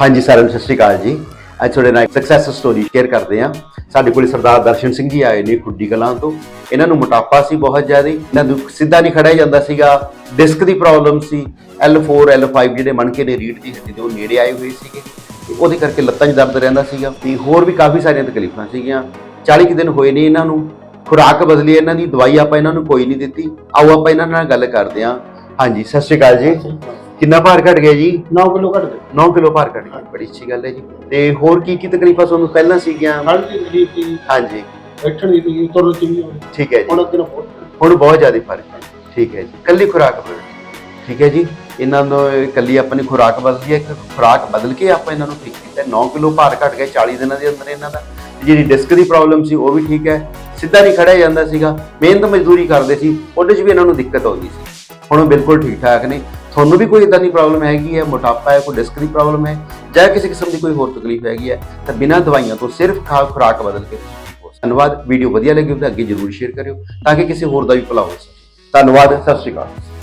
ਹਾਂਜੀ ਸਾਰਿਆਂ ਨੂੰ ਸਤਿ ਸ਼੍ਰੀ ਅਕਾਲ ਜੀ। ਅੱਜ ਤੁਹਾਡੇ ਨਾਲ ਸਕਸੈਸ ਸਟੋਰੀ ਸ਼ੇਅਰ ਕਰਦੇ ਹਾਂ। ਸਾਡੇ ਕੋਲ ਸਰਦਾਰ ਦਰਸ਼ਨ ਸਿੰਘ ਜੀ ਆਏ ਨੇ ਖੁੱਡੀ ਕਲਾਂ ਤੋਂ। ਇਹਨਾਂ ਨੂੰ ਮੋਟਾਪਾ ਸੀ ਬਹੁਤ ਜ਼ਿਆਦਾ। ਇਹਨਾਂ ਨੂੰ ਸਿੱਧਾ ਨਹੀਂ ਖੜਿਆ ਜਾਂਦਾ ਸੀਗਾ। ਡਿਸਕ ਦੀ ਪ੍ਰੋਬਲਮ ਸੀ। L4 L5 ਜਿਹੜੇ ਮਣਕੇ ਨੇ ਰੀੜ ਦੀ ਹੱਡੀ ਦੇ ਉਹ ਨੇੜੇ ਆਏ ਹੋਏ ਸੀਗੇ। ਉਹਦੇ ਕਰਕੇ ਲੱਤਾਂ 'ਚ ਦਰਦ ਰਹਿੰਦਾ ਸੀਗਾ। ਤੇ ਹੋਰ ਵੀ ਕਾਫੀ ਸਾਰੀਆਂ ਤਕਲੀਫਾਂ ਸੀਗੀਆਂ। 40 ਕੁ ਦਿਨ ਹੋਏ ਨੇ ਇਹਨਾਂ ਨੂੰ। ਖੁਰਾਕ ਬਦਲੀ ਇਹਨਾਂ ਦੀ। ਦਵਾਈ ਆਪਾਂ ਇਹਨਾਂ ਨੂੰ ਕੋਈ ਨਹੀਂ ਦਿੱਤੀ। ਆਓ ਆਪਾਂ ਇਹਨਾਂ ਨਾਲ ਗੱਲ ਕਰਦੇ ਹਾਂ। ਹਾਂਜੀ, ਸਤਿ ਸ਼੍ਰੀ ਅਕਾਲ ਜੀ। ਕਿੰਨਾ ਭਾਰ ਘਟ ਗਿਆ ਜੀ? 9 ਕਿਲੋ ਘਟ ਗਏ 9 ਕਿਲੋ ਭਾਰ ਘਟ ਗਿਆ। ਬੜੀ ਅੱਛੀ ਗੱਲ ਹੈ ਜੀ। ਤੇ ਹੋਰ ਕੀ ਕੀ ਤਕਲੀਫਾਂ ਤੁਹਾਨੂੰ ਪਹਿਲਾਂ ਸੀਗੀਆਂ? ਹੜ ਦੀ ਤਕਲੀਫ ਸੀ। ਹਾਂਜੀ। ਬੈਠਣ ਦੀ ਤਕਲੀਫ ਤੁਰਨ ਦੀ ਵੀ ਠੀਕ ਹੈ ਜੀ। ਹੁਣ ਅੱਗੇ ਨਾ ਬਹੁਤ ਹੁਣ ਬਹੁਤ ਜ਼ਿਆਦਾ ਫ਼ਰਕ ਹੈ। ਠੀਕ ਹੈ ਜੀ। ਕੱਲੀ ਖੁਰਾਕ ਬਦਲ ਠੀਕ ਹੈ ਜੀ। ਇਹਨਾਂ ਨੂੰ ਕੱਲੀ ਆਪਣੀ ਖੁਰਾਕ ਬਦਲੀ ਹੈ। ਇੱਕ ਖੁਰਾਕ ਬਦਲ ਕੇ ਆਪਾਂ ਇਹਨਾਂ ਨੂੰ ਠੀਕ ਕੀਤਾ। 9 ਕਿਲੋ ਭਾਰ ਘਟ ਗਿਆ 40 ਦਿਨਾਂ ਦੇ ਅੰਦਰ ਇਹਨਾਂ ਦਾ। ਜਿਹੜੀ ਡਿਸਕ ਦੀ ਪ੍ਰੋਬਲਮ ਸੀ ਉਹ ਵੀ ਠੀਕ ਹੈ। ਸਿੱਧਾ ਨਹੀਂ ਖੜਿਆ ਜਾਂਦਾ ਸੀਗਾ। ਮਿਹਨਤ ਮਜ਼ਦੂਰੀ ਕਰਦੇ ਸੀ। ਉਹਦੇ 'ਚ ਵੀ ਇਹਨਾਂ ਨੂੰ ਦਿੱਕਤ ਆਉਂਦੀ ਸੀ। ਹੁਣ ਬਿਲਕੁਲ ਠੀਕ ਠਾਕ ਨੇ। ਤੁਹਾਨੂੰ ਵੀ ਕੋਈ ਇਦਾਂ ਦੀ ਪ੍ਰੋਬਲਮ ਹੈਗੀ ਹੈ, ਮੋਟਾਪਾ ਹੈ, ਕੋਈ ਡਿਸਕ ਦੀ ਪ੍ਰੋਬਲਮ ਹੈ, ਜਾਂ ਕਿਸੇ ਕਿਸਮ ਦੀ ਕੋਈ ਹੋਰ ਤਕਲੀਫ ਹੈਗੀ ਹੈ, ਤਾਂ ਬਿਨਾਂ ਦਵਾਈਆਂ ਤੋਂ ਸਿਰਫ ਖਾ ਖੁਰਾਕ ਬਦਲ ਕੇ ਧੰਨਵਾਦ ਵੀਡੀਓ ਵਧੀਆ ਲੱਗੀ ਤਾਂ ਅੱਗੇ ਜਰੂਰ ਸ਼ੇਅਰ ਕਰਿਓ, ਤਾਂ ਕਿ ਕਿਸੇ ਹੋਰ ਦਾ ਵੀ ਭਲਾ ਹੋ ਸਕੇ। ਧੰਨਵਾਦ, ਸਤਿ ਸ਼੍ਰੀ ਅਕਾਲ।